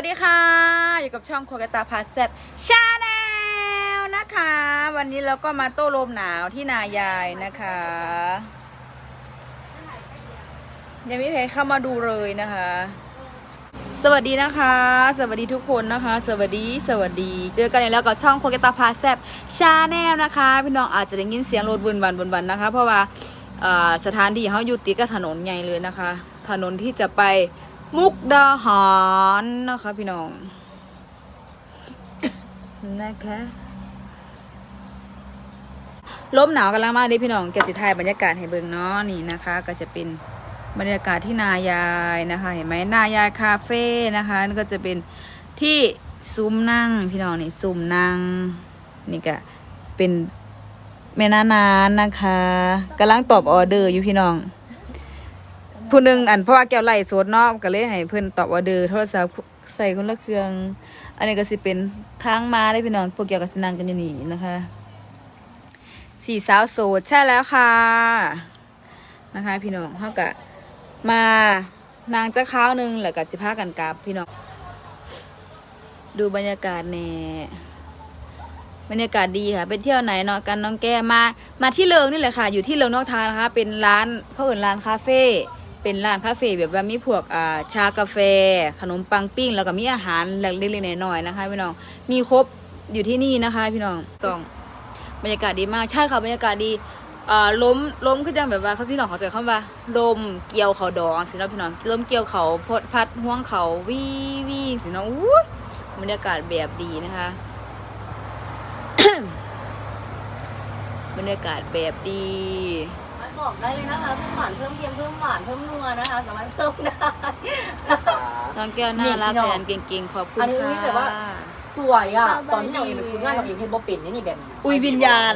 วัสดีค่ะ อยู่กับช่องโคกตาพาแซบชาแนลนะคะ วันนี้เราก็มาโต้ลมหนาวที่นายายนะคะ ยังไม่มีใครเข้ามาดูเลยนะคะ สวัสดีนะคะ สวัสดีทุกคนนะคะ สวัสดีสวัสดี เจอกันอีกแล้วกับช่องโคกตาพาแซบชาแนลนะคะ พี่น้องอาจจะได้ยินเสียงรถบุนบันบุนบันนะคะ เพราะว่าสถานที่เขาอยู่ติดกับถนนใหญ่เลยนะคะ ถนนที่จะไป มุกดาหารนะคะพี่น้อง นะคะลมหนาวกันแล้วมากเด้พี่น้องแกสิไทยบรรยากาศให้เบิ่งเนาะนี่นะคะ ก็จะเป็นบรรยากาศที่นายายนะคะ เห็นไหมนายายคาเฟ่นะคะนี่ก็จะเป็นที่ซุ้มนั่งพี่น้องนี่ซุ้มนั่งนี่ก็เป็นแม่นานานนะคะกำลังตอบออเดอร์อยู่พี่น้อง ผู้หนึ่งอันเพราะว่าแก้วไหลสดเนาะก็เลยให้เพิ่นตอบออเดอร์โทรศัพท์ใส่คนละเครื่อง อันนี้ก็สิเป็นทางมาได้พี่น้องพวกเกี่ยวกับสนังกันอยู่นี่นะคะสี่สาวโสดใช่แล้วค่ะนะคะ พี่น้องเขากะมานางจะข้าวหนึงแล้วก็สิพากันกลับพี่น้อง ดูบรรยากาศแน่บรรยากาศดีค่ะไปเที่ยวไหนเนาะกันน้องแก้มมา มาที่เลิงนี่แหละค่ะ อยู่ที่เลิงนอกทางนะคะ เป็นร้านเขาเอื่นร้านคาเฟ่ เป็นร้านคาเฟ่แบบว่ามีพวกอ่าชากาแฟ ขนมปังปิ้ง แล้วก็มีอาหารเล็กๆน้อยๆนะคะพี่น้องมีครบอยู่ที่นี่นะคะ พี่น้องสองบรรยากาศดีมากใช่ค่ะบรรยากาศดีอ่าล้มล้มคือจังแบบว่าเขาพี่น้องเขาใจคำว่าลมเกี่ยวเขาดองสิเนาะพี่น้องลมเกี่ยวเขาพดพัดห่วงเขาวีวีสิเนาะอู้บรรยากาศแบบดีนะคะ บรรยากาศแบบดี บอกได้เลยนะคะเพิ่มหวานเพิ่มเค็มเพิ่มหวานเพิ่มนัวนะคะ สามารถเพิ่มได้ น้องแก้วน่ารักนี่พี่น้แสองนเก่งๆ ขอบคุณอันนี้ค่ะแบบว่าสวยอะ ตอนที่เราเองเป็นฝึกงานเราเองเพชรโบเป็นนี่นี่แบบนี้อุ้ยวิญญาณ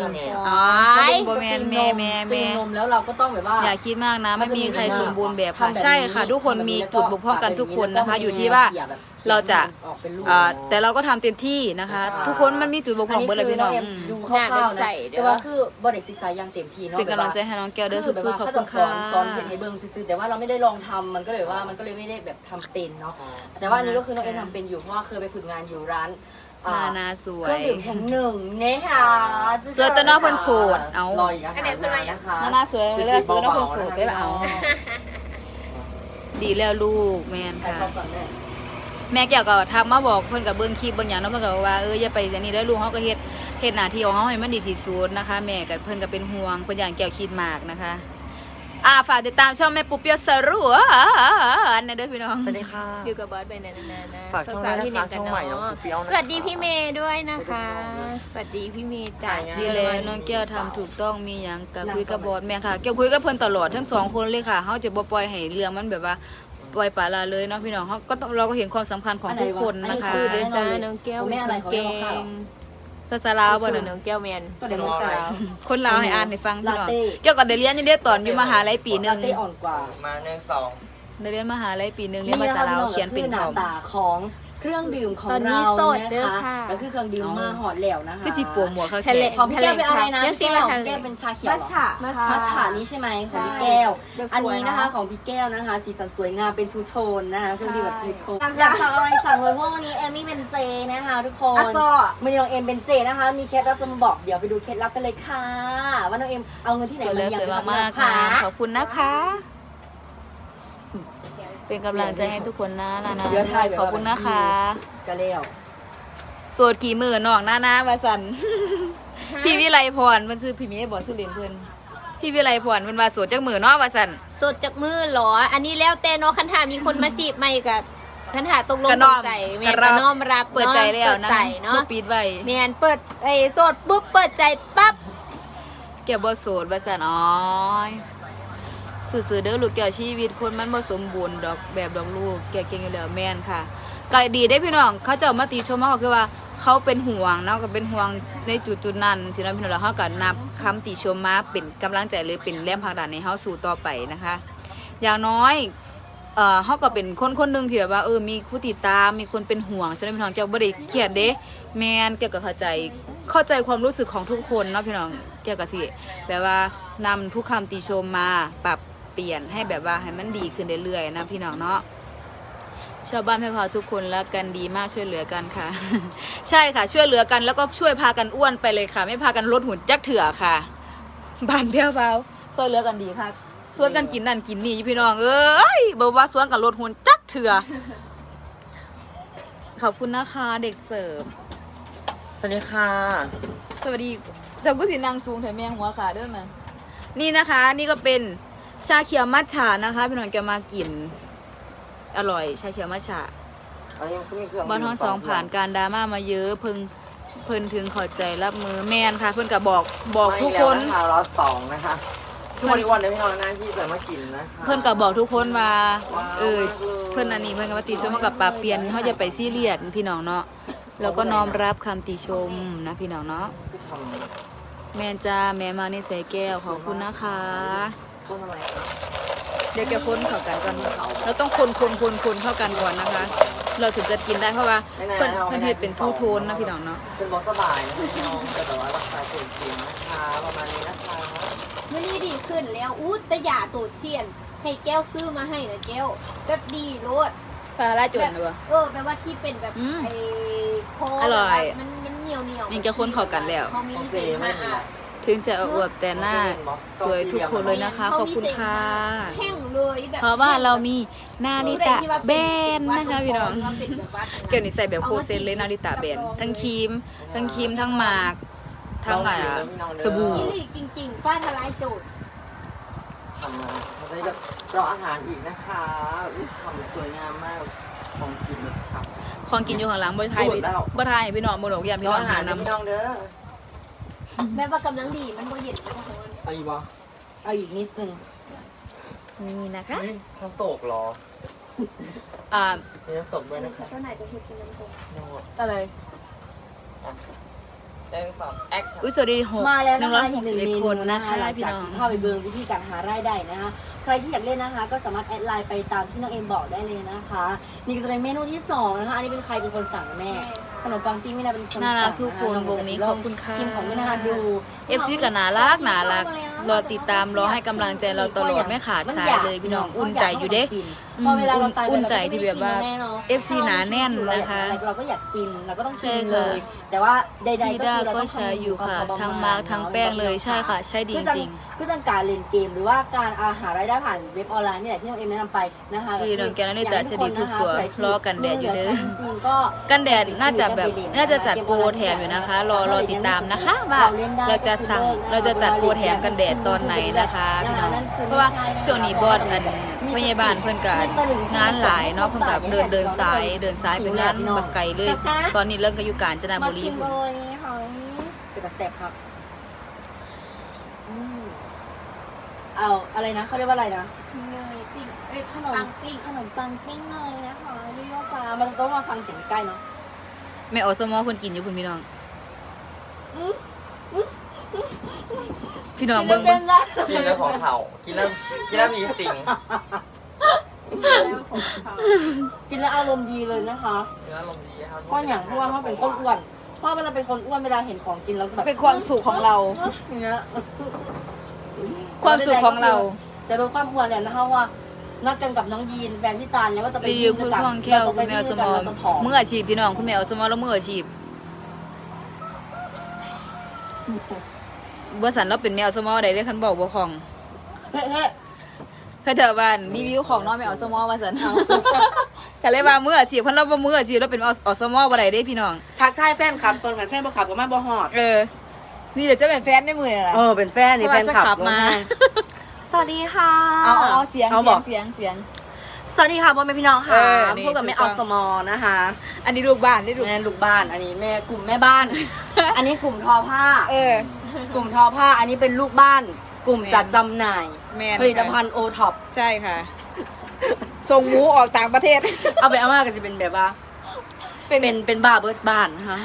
อ๋อไอ้โบแมนแม่แม่แม่แม่ นมแล้วเราก็ต้องแบบว่า อย่าคิดมากนะไม่มีใครสมบูรณ์แบบค่ะทำแบบนี้ใช่ค่ะ ทุกคนมีจุดบกพร่องกันทุกคนนะคะ อยู่ที่ว่าเราจะออกเป็นลูกอ่าแต่เราก็ทำเต็มที่นะคะทุกคนมันมีจุดบกพร่องเบิดเลยพี่น้องอัอืมดูคร่าวๆนะแต่ว่าคือบริศึกษาอย่างเต็มที่เนาะเป็นกำลังใจให้น้องแก้วเด้อคือแบบสู้ว่าๆขอบเขาคุจะณสค่ะอนสอนเห็นให้เบิ่งซื่อๆแต่ว่าเราไม่ได้ลองทำมันก็เลยว่ามันก็เลยไม่ได้แบบทำเป็นเนาะแต่ว่าอันนี้ก็คือน้องเอ็นทำเป็นอยู่เพราะว่าเคยไปฝึกงานอยู่ร้าน อ่นานาสวเครื่องยดื่มแห่งหนึ่งเนี่ยค่ะสวยแต่นอกเพิ่นโสดเอา รออีกอาหารมานะคะนานาสวยเลยเลือกซื้อน้องคนโสดได้ละเอา ดีแล้วลูกแมนใครค่ะเข้าก่อนแม่แม่แก้วก็ทักมาบอกเพิ่นกับเบิ่งคลิปเบิ่งหยังเนาะเพิ่นก็บอกว่าเอออย่าไปอย่างนี้ได้อลูกเฮาก็เฮ็ดเฮ็ดหน้าที่ของเฮาให้มันดีที่สุดนะคะ แม่กับเพิ่นก็เป็นห่วงเพิ่นอย่างแก้วคิดมากนะคะ อ่าฝากติดตามช่องแม่ปุ๊บเปียวสรุวอันนั้นเด้อพี่น้องสวัสดีค่ะอยู่กับบอสไปนานๆนะฝากช่องด้วยนะคะช่องใหม่น้องปุ๊เปียวนะคะสวัสดีพี่เมย์ด้วยนะคะ สวัสดีพี่เมย์จ้าดีแล้วน้องแก้วทำถูกต้องมีหยังก็คุยกับบอสแม่ค่ะแก้วคุยกับเพิ่อนตลอดทั้งสองคนเลยค่ะเฮาจะบ่ปล่อยให้เรื่องมันแบบว่าปล่อยปละละเลยเนาะพี่น้องเฮาก็เราก็เห็นความสำคัญของทุกคนนะคะคือเดจ้าน้องแก้วแม่อะไรเขาเก่เรียกว่าข้าวง ภาษาลาวบ่ส่วนนั่นน้องแก้วแมนตัวเดียวมันสาวคนลาวให้อ่านให้ฟังพี่น้องลาเต้เกี่ยวกับได้เรียนอยู่เด้อตอนอยู่มหาลัยปีหนึงลาเต้อ่อนกว่ามาหนึ่งสองได้เรียนมหาลัยปีหนึงเรียนภาษาลาวเขียนเป็นหพน้าร้อมตาของ เครื่องดื่มของตอนนี้เราโสดเด้อนะคะ ค่ะ ก็คือเครื่องดื่มมาหอดแล้วนะคะคือจิโปรหมวกเขาทะเลแขกของพี่แก้วเป็นอะไรนะยังพี่ซีแก้วมาทะเลพี่แก้วเป็นชาเขียวเหรอ มัทฉะ มัทฉะนี้ใช่ไหมของพี่แก้วอันนี้นะคะของพี่แก้วนะคะ สีสันสวยงามเป็นทูโทนนะคะเครื่องดื่มแบบทูโทนอยากสั่งอะไรสั่งเลยเพราะวันนี้เอมมี่เป็นเจนะคะทุกคนอะซ้อวันนี้น้องเอ็มเป็นเจนะคะ มีเคล็ดลับจะมาบอกเดี๋ยวไปดูเคล็ดลับกันเลยค่ะ ว่าน้องเอ็มเอาเงินที่ไหนสวยมาเลยเลี้ยงสวยไปทำมากๆค่ะค่ะ ขอบคุณนะคะ เป็นกำลังใจให้ทุกคนนะนานาเดี๋ยวถ่ายแบบขอบคุณนะคะ ก็แล้วโสดกี่หมื่นน้องนานาว่าสัน พี่วิไลพรมันคือพี่มีได้บอกสุรินทร์เพิ่นพี่วิไลพรมันว่าโสดจักหมื่นเนาะว่าสันสดจากมือเหรอ อันนี้แล้วแต่เนาะคันถามมีคนมาจีบใหม่กับคันถาตกลงกระน้อมใจแมกนระกน้อมระน้อมรับเปิดใจแล้วเปิดนะใจเนาะบ่ปิดไว้แมนเปิดไอ้โสดปุ๊บเปิดใจปั๊บแกบ่โสดว่าสันอ๋อย สื่อเด้อลูกแก้วชีวิตคนมันบ่สมบูรณ์ดอกแบบดอกลูกแกเก่งอยู่แล้วแม่นค่ะก็ดีได้พี่น้องเขาจ้ามาตีชมมาเขาคือว่าเขาเป็นห่วงเนาะก็เป็นห่วงในจุดจุดๆนั้นสิเนาะพี่น้องแล้วเขาก็นับคำติชมมาเป็นกำลังใจหรือเป็นแรงผลักดันในเฮาสู่ต่อไปนะคะ อย่างน้อยเอ่อเขาก็เป็นคนคนหนึ่งที่แบบว่าเออมีผู้ติดตามมีคนเป็นห่วงฉะนั้นพี่น้องเจ้าบ่ได้เครียดเด้แมนเกี่ยวกับเข้าใจเข้าใจความรู้สึกของทุกคนเนาะพี่น้องเกี่ยวกับที่แบบว่านำทุกคำติชมมาปรับ เปลี่ยนให้แบบว่าให้มันดีขึ้นเรื่อยๆนะพี่น้องเนาะชาวบ้านแม่พาวทุกคนรักกันดีมากช่วยเหลือกันค่ะ ใช่ค่ะช่วยเหลือกันแล้วก็ช่วยพากันอ้วนไปเลยค่ะ ไม่พากันลดหุ่นจักเถื่อค่ะบ้านแพ้วพาวช่วยเหลือกันดีค่ะสวนกันกินนั่นกินนี่อยู่พี่น้องเอ้ยบอกว่าสวนกันลดหุ่นจักเถื่อขอบคุณนะคะเด็กเสิร์ฟสวัสดีค่ะ สวัสดีแต่กูสินางสูงแถมแมงหัวขาเด้วยนะนี่นะคะ นี่ก็เป็น ชาเขียวมัทฉะนะคะพี่น้องแกมากิน อร่อย ชาเขียวมัทฉะอันนี้ก็มีเครื่องบ้านท้องสองผ่านการดราม่ามาเยอะเพิ่งเพิ่นถึงขอใจรับมือแมนค่ะ เพิ่นก็บอกบอกทุกคนไม่แล้วนะคะรอตสองนะคะทุกวันนี้วันเดียวพี่น้องนะที่จะมากินนะคะเพิ่นก็บอกทุกคนว่าว้าวเออมากเลยเพิ่นอันนี้เพิ่นก็มาติชมมากับปรับเปลี่ยนเขาจะไปซีเรียสพี่น้องเนาะแล้วก็น้อมรับคำติชมนะพี่น้องเนาะที่ทำแมนจ้าแม่มานี่ใส่แก้วขอบคุณนะคะ ต้นอะไรคะเดี๋ยวแกคนเข้ากันก่อนเราต้องคนคนคนคนเข้ากันก่อนนะคะ เราถึงจะกินได้เพราะว่าเพิ่นเพิ่นเฮ็ดเป็นทูโทนนะพี่น้องเนาะเป็นบอสสบายนะคะพี่น้องแต่แต่ว่าราคาสูงจริงนะคะประมาณนี้นะคะมื่อนี้ดีขึ้นแล้วอู้แต่ยาตูดเทียน ให้แก้วซื้อมาให้นะแก้วแบบดีโลดปลาลาจนเลยบ่เออแปลว่าที่เป็นแบบอืมไอ้โคอร่อยมันมันเหนียวเหนียวนี่จะคนเข้ากันแล้วเขามีเศษมาอะ ถึงจะอวบแต่หน้าสวยทุกคนเลยนะคะ ขอบคุณค่ะ แห้งเลยแบบเพราะว่าเรามีนาริตะแบนนะคะพี่น้องว่าเป็นแบบว่าเกี่ยวนี่ใส่แบบโคเซนเลยนาริตะแบนทั้งครีม ทั้งครีมทั้งหมากทั้งอะสบู่อีหลีจริงๆฟ้าทลายโจทย์ทำมาเขาจะแบบรออาหารอีกนะคะอุ๊ยทำสวยงามมากของกินแบบฉ่ำของกินอยู่ข้างหลังบ่ทายสุดแล้วบ่ทายให้พี่น้องบ่ดอกยามรพี่อน้องอาหาหารนะน้ำพี่น้องเด้อ แม้ว่ากำลังดีมันบ่เย็นนะคะไปบ่เอาอีกนิดนึงนี่นะคะเฮ้ยน้ำตกเหรออ่ามีน้ำตกด้วยนะคะเจ้าไหนจะเห็นเป็นน้ำตกน้ำตกอะไรหนึ่งสองแอคชั่นอุ้ยสวัสดีหกมาแล้วหนึ่นะงร้อคะยหอีกกหสินึ่บงเอ็เมดนูคนนะนะคะคะหลังพี่จากน้องที่เข้าไปเบิงวิธีการหารายได้นะคะใครที่อยากเล่นนะคะ ก็สามารถแอดไลน์ไปตามที่น้องเอ็มบอกได้เลยนะคะ นี่ก็จะเป็นเมนูที่สองนะคะ อันนี้เป็นใครเป็นคนสั่งแม่ ขนมปังปิ้งไม่นาเป็นคนสั่งน่ารักทุกคนะะวงนี้ขอบคุณค่ะ ชิมของไม่นาดูเอฟซีก็น่ารักน่ารักรอติดตามรอให้กำลังใจเราตลอดไม่ขาดสายเลยพี่น้องอุ่นใจอยู่เด้พอเวลาเราตายไปอุ่นเราก็ใจไม่ได้ที่แบบว่ากินนะแม่เนาะ FC หนาแน่นนะคะเราก็อยากกินเราก็ต้องใช่กินค่ะเลย แต่ว่าใดพี่ๆก็ด้าคือเราก็ต้องใช้อยู่ค่ะำทั้งมาร์คทั้งแป้งเลยใช่ค่ะ ใช่ดีคือจัจริงคือจังการเล่นเกมหรือว่าการอาหารายได้ผ่านเว็บออนไลน์นี่แหละที่น้องเอ็มแนะนำไปนะคะพี่น้องแกนั่นนี่แต่จะดีทุกตัวรอกันแดดอยู่เด้อจริงๆก็กันแดดน่าจะแบบน่าจะจัดโปรแถมอยู่นะคะ รอรอติดตามนะคะ ว่าเราจะสั่งเราจะจัดโปรแถมกันแดดตอนไหนนะคะพี่น้องเพราะว่าช่วงนี้บอสอันพยาบาลเพิ่นก็งานหลายเนาะเพิ่นก็เดินเดินสายเดินสายเป็นงานบักไก่เลย ตอนนี้เริ่มก็อยู่กาญจนมาบุรีชิมพุ่นเลยค่ะเป็นกระแสบครับอืมเอาอะไรนะเขาเรียกว่าอะไรนะเนยปิ้งเอ้ยขนมปังปิ้งขนมปังปิ้งเนยนะคะเรียกว่าจ้ามันต้องมาฟังเสียงใกล้เนาะแม่อสมอเพิ่นกินอยู่พุ่นพี่น้อง พี่น้องเบิ่งกิเบิ่นงได้กินแล้วของเขากินแล้วกินแล้วมีสิ่งแล้วผมเขากินแล้วอารมณ์ดีเลยนะคะกินแล้วลมณ์ดีครับเพราะอย่างเพราะว่าเขาเป็นคนอ้วนเพราะเวลาเป็นคนอ้วนเวลาเห็นของกินแล้วจะแบบเป็นความสุขของเราอย่างเงี้ยความสุขของเรา จะลดความอ้วนแล้วนะคะว่านัดกันกับน้องยีนแฟนพี่ตาลแล้วว่าจะไปรีวิวคุณพ่องแก้วคุณแมวสมอเราจะผอมมืออาชีพพี่น้องคุณแมวสมอแล้วมืออาชีพ บ่สันเราเป็นแมวสมอได้เลยคันบอกบ่ของเฮ้ยเฮ้ยเคยเถอะบ้านรีวิวของน้องแมวสมอว่าสันก็เลยว่ามืออาชีพเพิ่นเราบ่มืออาชีพเราเป็นอสมอบ่ได้เด้พี่น้อง ทักทายแฟนคลับก่อนกันแฟนบ่ขับก็มาบ่ฮอดเออ นี่เดี๋ยวจะเป็นแฟนในมือนี่แหละเออเป็นแฟนนี่แฟนคลับเพราะว่าจะขับมาสวัสดีค่ะเอาเอาเอาเสียงเอาเสีบยองกเสียงเสียงสวัสดีค่ะพ่อแม่พี่น้องค่ะเออนี่พวกกับแม่ถูอกอต้องสมอนะคะ อันนี้ลูกบ้านนี่ลูกแม่ลูกบ้าน อันนี้แม่กลุ่มแม่บ้าน อันนี้กลุ่มทอผ้า เออ กลุ่มทอผ้าอันนี้เป็นลูกบ้าน กลุ่มแม่นจัดจำหน่าย แม่นผลิตภัณฑ์โอท็อปใช่ค่ะ ส่งหมูออกต่างประเทศ เอาไปเอามาก็จะเป็นแบบว่า เป็นเป็นเป็นบาร์เบิร์ดบ้านนะคะ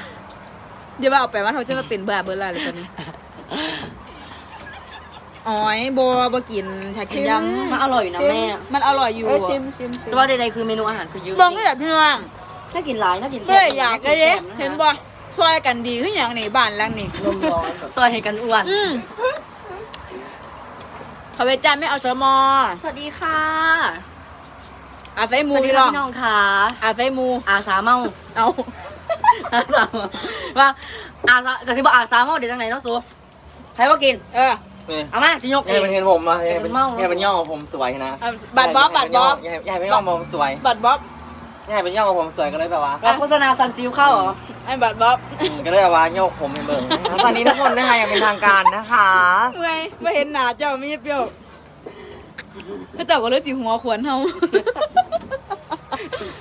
เดี๋ยวว่าเอาไปว่าเขาจะมาเป็นเบื่อเบื่ออะไรตอนนี้อ๋อยโบวบกินถ้ากินยังมันอร่อยอยู่นะแม่ มันอร่อยอยู่ชิมชิมแต่ว่าใดๆคือเมนูอาหารคือเยอะบองก็อยากพี่น้องน่ากินหลายน่ากินเพื่ออยากก็เย้แซ่บะคะเห็นบ่ ซอยกันดีขึ้นอหย่างนี้บ้านหลังนี้ลมร้อนแบบตัวให้กันอ้วน อืมเขาไปจ้าไม่เอาสมอสวัสดีค่ะอาศัยหมูสวัสดีพี่คน้รัอบงพี่น้องค่ะ อาศัยหมูอาสาเมาเอา อาสาเมาว่าอาสากระซิบบอกอาสาเมาเดี๋ยวจังไหนน้องสูใครว่ากิน เออ นี่เอามาสิยกเอให้งมันเห็นผมอะให้เป็นเมาให้เป็นย่องผมสวยนะเอาบัตรบ๊อบบัตรบ๊อบอย่าให้อย่าให้เป็นย่องผมสวยบัตรบ๊อบ อย่าให้เป็นย่องผมสวยก็เลยแบบว่าเราโฆษณาซันซิลเข้าเหรอไอ้บัตรบ๊อบอืมก็เลยแบบว่าโยกผมให้เบิ่งนะคะตอนนี้ทุกคนนะคะยังเป็นทางการนะคะ เมื่อยไม่เห็นหน้าเจ้ามีเปรี้ยวก็เจ้าก็เลยสิหัวขวนเฮา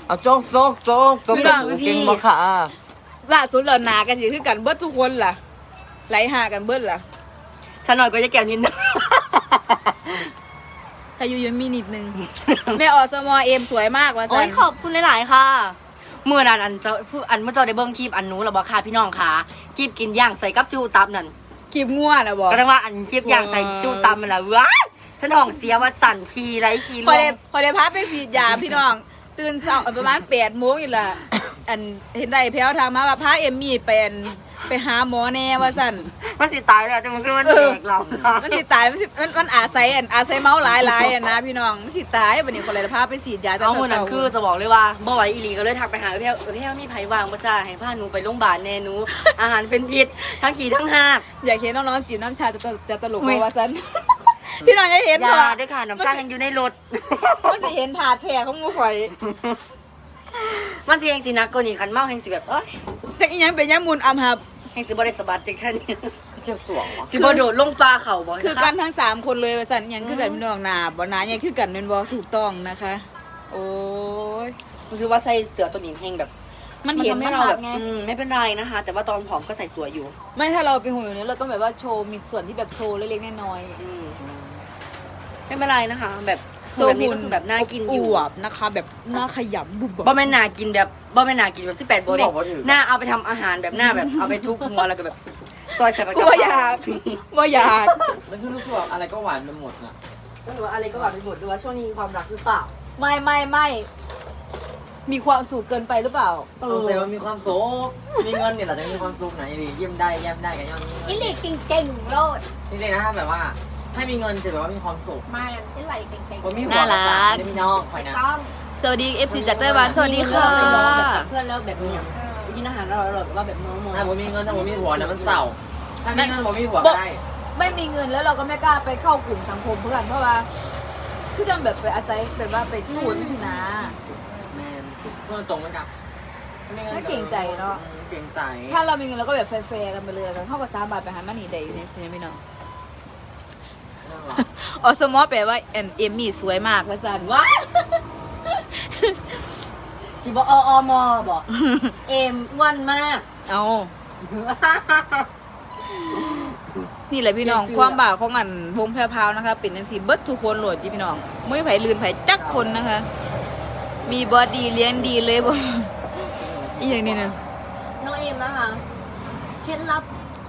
เอาโจ๊กโจ๊กโจ๊กโจ๊กพี่น้องเป็นพี่กินบ่ค่ะล่าสุดเราหนากันสิคือกันเบิดทุกคนล่ะไหลหากันเบิดล่ะ ฉันหน่อยก็จะแก้วนิดนึง ใครอยู่ยังมีนิดนึง แม่ออสมอเอมสวยมากว่าโอ้สัยนขอบคุณหลาย ๆ ค่ะ เมื่อนั้นอันเจะผู้อันเมื่อเจ้าได้เบิ้งคลิปอันหนู้หรอบอกค่ะพี่น้องค่ะคลิปกินย่างใส่กับจูตับนั่นคลิปง่วนะบอกก็ต้องว่าอันคลิปย่างใส่จูตับมันละว้ายฉันห้องเสียว่าสั่นคีไรคีลพองได้พอได้พักไปฉีดยาพี่น้อง ตื่นเช้าประมาณแปดโมงอยู่ละอันเห็นได้แพ้วทางมาว่าพาเอมมี่เป็น ไปหาหมอแน่ว่าสันมันสิตายแล้วแต่มันคือมันเอเด็อกเรามันสิตายมันสิมันมันอาศัยอันอาศัยเมาหลายหลายอันนะพี่น้องมันสิตายวันนี้คนเลยพาไปฉีดยาเอาเมื่อนั้นคือจะบอกเลยว่าบ่ไหวอีหลีก็เลยทักไปหาเออพี่เออพี่มีไผวางบ่จ้าให้พาหนูไปโรงพยาบาลแน่หนูอาหารเป็นพิษทั้งขี่ทั้งหักอยากเห็นน้องๆจีบน้ำชาจะตลกจะตลกอุ๊ยว่าสันพี่น้องจะเห็นยาเหรอด้วยค่ะน้ำตาลยังอยู่ในรถมันสิเห็นถาดแท้ของหมูข่อยมันสิเองสินักกว่านี้คันเมาแห่งสิแบบเอ้ยแต่อีหยังเป็นยังมูลอำหับ แห่งสิบ่ได้สะบัดจังแค่นี้เจ็บสวงวะสิบ่โดดลงปลาเขาบ่คือกันทั้งสามคนเลยว่าสันอิหยังคือกันพี่น้องหนาบ่หนาอิหยังคือกันเป็นบ่ถูกต้องนะคะ โอ้ยคือว่าใส่เสื้อตัวนี้แห่งแบบมันเห็นทำไม่ให้เราเราแบแบบบไงอืมไม่เป็นไรนะคะ แต่ว่าตอนผอมก็ใส่สวยอยู่ ไม่ถ้าเราเป็นหุ่นแบบนี้เราต้องแบบว่าโชว์มีส่วนที่แบบโชว์เล็กๆน้อยอืมไม่เป็นไรนะคะ แบบๆ โซแบบนี้ก็คือแบบน่ากินอยู่วบนะคะ แบบน่าขยำบุบบ่แม่นน่ากินแบบบ่แม่นน่ากินแบบ18โบเด้บอกว่าถือ หน้าเอาไปทำอาหารแบบหน้าแบบเอาไปทุบหัวแล้วก็แบบซอยใส่ไปกูว่าอยากว่าอยากมันคือรู้สึกว่าอะไรก็หวานไปหมดนะไม่รู้ว่าอะไรก็หวานไปหมดหรือว่าช่วงนี้ความรักหรือเปล่าไม่ไม่ไม่มีความสุขเกินไปหรือเปล่า เออแต่ว่ามีความสุขมีเงินเนี่ยแหละจะมีความสุขไหนดียิ้มได้แย้มได้กันยอดนี้อิลิเก่งๆโลดจริงๆนะถ้าแบบว่า ถ้ามีเงินจะแบบว่ามีความสุขมาอิลิเก่งผมมีหัวภาษาไม่มีน้องคอยๆนะต้องสวัสดี FC จากไต้หวันสวัสดีค่ะมีเพื่อนแบบเพื่อนแล้วแบบนี้กินอาหารอร่อยๆแบบว่าแบบน้องๆถ้าผมมีเงินถ้าผมมีหัวนะมันเศร้าถ้ามีเงินผมมีหัวก็ได้ไม่มีเงินแล้วเราก็ไม่กล้าไปเข้ากลุ่มสังคมเพื่อนเพราะว่าคือจังแบบไปอาศัยแบบว่าไปที่หุ่นสินะ แมนเพื่อนตรงไหมครับน่าเก่งใจเนอะอืมเก่งใจถ้าเรามีเงินเราก็แบบแฟร์ๆกันไปเลยกันเท่ากับสามบาทไปหันมาหนีได้เนี่ยใช่ไหมพี่น้องน่ารัก ออสมอแปลว่าแอนเอมมี่สวยมากว่าสันว้าสิบอกออมอบอกเอ็มอ้วนมาก เอานี่แหละพี่น้องเรียนเสื้อความบ่าของอันวงแพรวพราวนะคะเป็นจังสีเบิดทุกคนโหลดจีพี่น้องไม่ไผลืนไผจักคนนะคะ มีบอดีเลี้ยงดีเลยบ่อีอย่างนี้นะน้องเอ็มนะคะเคล็ดลับ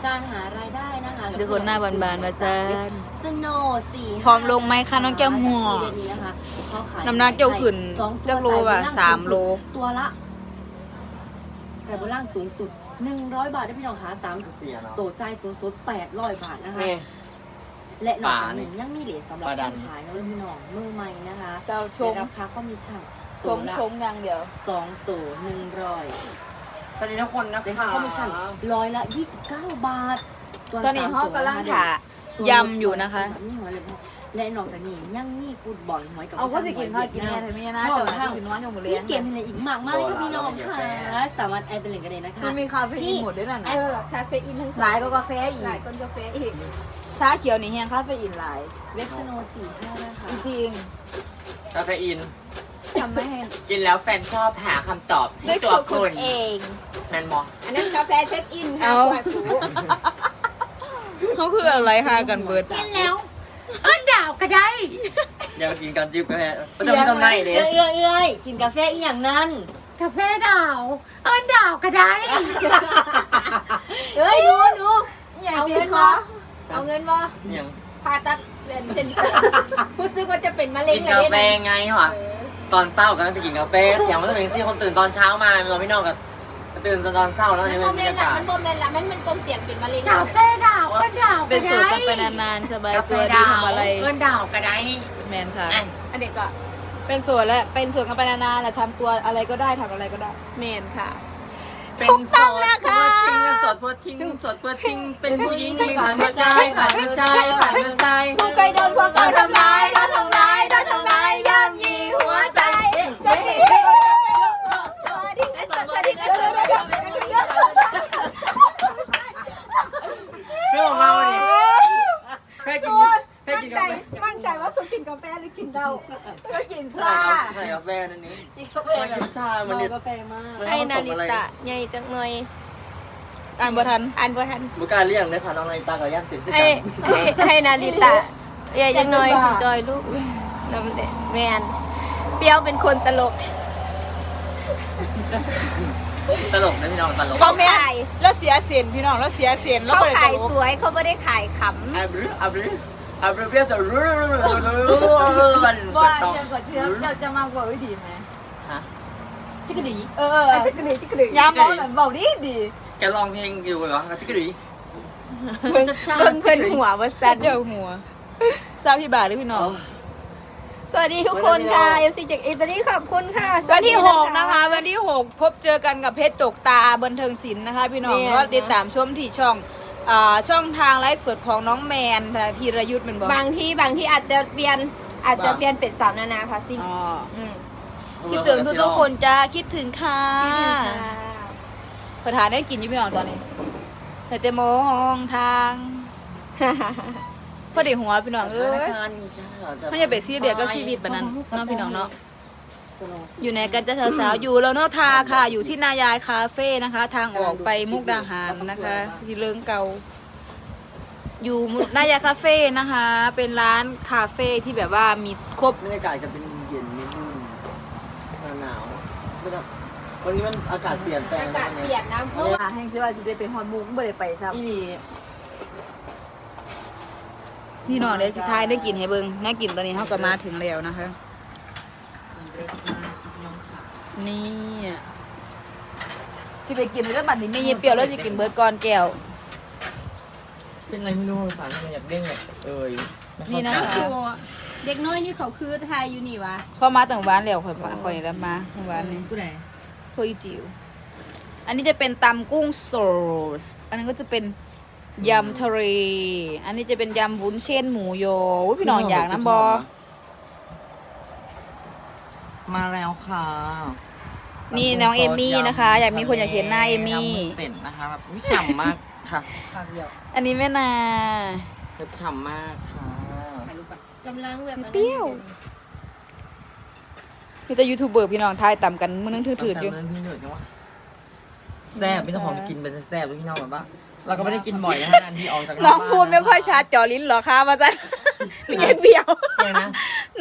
การหารายได้นะคะทุกคนหน้าบานๆว่าจ้าสโนสี่พร้อมลงไหมคะน้องแก้วหัวเดือนนี้นะคะเขาขายน้ำหนักเจ้าขึ้นสองตัวจักโลว่ะจ่ยบนล่งสามโล ตัวละจ่ายบนล่างสูงสุดหนึ่งร้อยบาทได้พี่น้องคะสามเสียเนาะโตใจายสูงสุดแปดร้อยบาทนะคะนี่และนอกจากป่านี่นี้ยังมีเหรียญสำหรับป่าดักานรขายนะพี่น้องมือใหม่นะคะเจ้าชมในราคาก็มีช่างชมชมอย่างเดียวสองตัวหนึ่งร้อย สวัสดีทุกคนนะแต่คะคอมมิชชั่นร้อยละยี่สิบเก้าบาทส่วตอนนี้สมห้องตัวกำลังนะคะถ่าส่วนยำอยู่นะคะ แบบนี้หัวเลยพ่อและนอกจากนี้ยังมีฟุตบอลหอยกับเอาก็ผู้สิชยกินข้าวกินแน่หทำอยไมเวียดนะนามแต่ว่าสินวนอยู่หมดเลยมีเกมอะไรอีกมากมายค่ะพี่น้องค่ะสามารถแอดเป็นลิงก์กันเลยนะคะมันมีคาเฟอีนหมดด้วยน่ะเอนะอคาเฟอีนทั้งหลายก็กาแฟอีกหลายก็กาแฟอีกชาเขียวนี่แห้งคาเฟอีนหลายเว็บสโนสี่ห้านะคะจริงกาเฟอีนๆทำไม่ให้กินแล้วแฟนชอบหาคำตอบให้ตัวคุณเอง แมนมออันนั้นกาแฟเช็คอินค่ะเอาสวัสดีเขาคืออะไรฮากันเบิร์ดกินแล้วเอิ้นดาวก็ได้อยากกินกันจิ้มกาแฟไม่ต้องมีต้นไม้เลย เอื้อยเอื้อยกินกาแฟอีอย่างนั้นกาแฟดาว เอิ้นดาวก็ได้เอ้ยดูดูเอาเงินมาเอาเงินมายังผ่าตัดเส้นเส้นเสริมรู้สึกว่าจะเป็นมะเร็งกินเลยกาเนี่ยแฟนะไงหรอตอนเศร้ากันจะกินกาแฟเสียงมันจะเป็นที่คนตื่นตอนเช้ามาเราพี่น้องกับ ตื่นตอนเศร้าแล้วมันนี่โมเป็นบรเมรนยาต์ละกาศมันโมเมนต์ละมันมันกลมเสียงเป็นมะเร็งกาแฟดาวเอิ้นดาวเป็นโสดกันไปนานๆสบายตัวดีทำอะไรเอิ้นดาวก็ได้แมนค่ะอันเด็กก็เป็นส่วนและเป็นส่วนกันไปนานๆแต่ทำตัวอะไรก็ได้ทำอะไรก็ได้เมนค่ะเป็นโสดเพื่อทิ้งโสดเพื่อทิ้งโสดเพื่อทิ้งเป็นผู้หญิงที่ผ่านหัวใจผ่านหัวใจผ่านหัวใจผู้เคยโดนพวกเขาทำร้ายโดนทำร้ายโดนทำร้ายย่ำยีหัวใจจนที่ เรื่องของเราดิแค่กินแค่กินกาแฟ มั่นใจว่าสุ กินกาแฟหรือกินเหล้าก็กินใส่ใส่กาแฟนั่นนี้กินกาแฟไม่แบบกินชามันเมาดิกาแฟมากให้นาริตะใหญ่จังหน่อย อ่านบ่ทัน อ่านบ่ทันบุการเลี้ยงเลยค่ะน้องนาริตากับย่านติดด้วยให้กันให้ให้นาริตะใหญ่จังหน่อยสิจอยลูกอุ๊ยน้ำแดงแมนเปรี้ยวเป็นคนตลกตลกนะพี่น้องตลกเขาขายแล้วเสียเสียนพี่น้องแล้วเสียเสียนแล้วเขาก็เลยขายตลกสวยเขาไม่ได้ขายขอับรึอับรึอั บรึเปรี้ยวแต่รู้มันว่เจอก่อนเชื่อเราจะมากกว่าวิธีไหมฮะจิกกะดีเออจิกกระดิจิกกระดิยามมองหน่อยบอกดีดีแกลองเพลงอยู่เหรอจิกกะดีำเพิ่งเพิ่งเพิ่นหัวว่าสันเจอหัวทราบพี่บ่าทหรือพี่น้องสวัสดีทุกคนค่ะเอฟซีจากอิตาลีขอบคุณค่ะ วันที่หกนะคะ วันที่หกพบเจอกันกับเพชรจกตาบันเทิงศิลป์นะคะ พี่น้องแม่นแล้วติดตามชมที่ช่อง อ่าช่องทางไลฟ์สดของน้องแมนธีรยุทธ์แมันบอกบางที่บางที่อาจจะเปลี่ยนอาจจะเปลี่ยนเป็นสาวนานาพาซิ่งอ๋อมคิดถึงทุกทุกๆคนจ้าคิดถึงค่ะคิดถึงค่ะประธานได้กินอยู่พี่น้องตอนนี้แต่จะมองทางพอดีหัวพี่น้องเอ้ยไม่จะไปซีเรียสก็ชีวิตแบบนั้นเน้องพี่น้องเนาะ อยู่ในกันจะสาวๆอยู่แล้วเนาะทาค่ะ อยู่ที่นายายคาเฟ่นะคะ ทางออกไปมุกดาหารนะคะ ที่เลิงเกาอยู่มุนายายคาเฟ่นะคะ เป็นร้านคาเฟ่ที่แบบว่ามีครบ บรรยากาศจะเป็นเย็นนิดนึงหนาวไม่ต้องวันนี้มันอากาศเปลี่ยนแปลงอากาศเปลี่ยนนะเมื่อวานแห้งที่ว่าจะได้เป็นฮอนมุกไม่ได้ไปซ้อีหลีำพี่น้องเดี๋ยวสุดท้ายได้กินให้เบิ้งน่ากินตอนนี้เขาก็มาถึงแล้วนะคะ นี่อะสิไปกินเรื่องบัตรนี้ไม่เย็นเปรี้ยวแล้วจะกินเบิร์ดก่อนแก้ว เป็นอะไรไม่รู้สารมันอยากเด้งเลยเอ้ยนี่นะโอ้โหเด็กน้อยนี่เขาคือไทยอยู่นี่วะเข้ามาตั้งวานแล้วค่อยมาค่อยแล้วมาตั้งวานนี้กูไหนโคอีจิ๋วอันนี้จะเป็นตำกุ้งโซสอันนั้นก็จะเป็นยำทะเลอันนี้จะเป็นยำวุ้นเส้นหมูโยอุ๊ยพี่น้องอยากนะบอ มาแล้วค่ะนี่น้องเอมี่นะคะ อยากมีคนอยากเห็นหน้าเอมี่เสร็จนะคะแบบวิฉ่ำมากค่ะข้าวเดียวอันนี้แม่นาแบบฉ่ำมากค่ะถ่ายรูปก่อนกำลังแบบนั้นเปรี้ยวมีแต่ยูทูบเบอร์พี่น้องทายต่ำกันมือนึงถือๆอยู่ตามเรื่องพี่เหนื่อยจังวะแซ่บพี่ต้องหอมกินเป็นแซ่บด้วยพี่น้องแบบว่าเราก็ไม่ได้กินบ่อยนะนานที่ออกจากน้องพูดไม่ค่อยชัดจ่อลิ้นเหรอคะมาจันไม่ใช่เปรี้ยวเลยนะ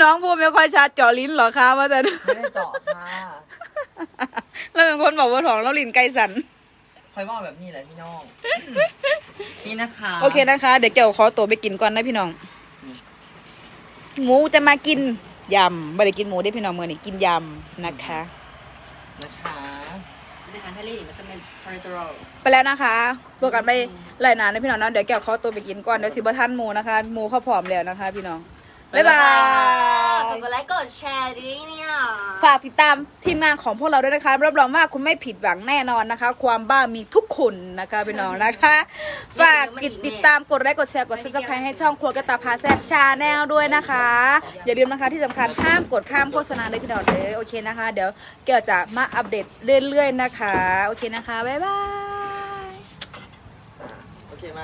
น้องพูดไม่ค่อยชัดจ่อลิ้นเหรอคะมาจันไม่ได้เจาะค่ะแล้วเป็นคนบอกว่าท้องแล้วลิ้นไกลสันคอยว่าแบบนี้แหละพี่น้อง นี่นะคะโอเคนะคะ เดี๋ยวเกี่ยวขอตัวไปกินก่อนนะพี่น้อง หมูจะมากินยำไม่ได้กินหมูได้พี่น้องเมื่อนี้กินยำนะคะ นะคะอาหารทะเลมันจะเป็นคอเลสเตอรอลไปแล้วนะคะพวกกันไปไล่นานนะพี่น้องเนาะเดี๋ยวแก้วขอตัวไปกินก่อนเดี๋ยวสิบทันหมูนะคะหมูเขาผอมแล้วนะคะ พี่น้อง บ๊ายบายฝากกดไลค์กดแชร์ด้วยเนี่ยฝากติดตามทีมงานของพวกเราด้วยนะคะ รับรองว่าคุณไม่ผิดหวังแน่นอนนะคะ ความบ้ามีทุกคนนะคะพี่น้องนะคะ ฝากติดติดตามกดไลค์กดแชร์กดซับสไครต์ให้ช่องครัวกระตาพาแซบชาแนลด้วยนะคะ อย่าลืมนะคะที่สำคัญห้ามกดข้ามโฆษณาเลยพี่น้องเลยโอเคนะคะ เดี๋ยวเกี่ยวจะมาอัปเดตเรื่อยๆนะคะ โอเคนะคะบ๊ายบาย โอเคไหม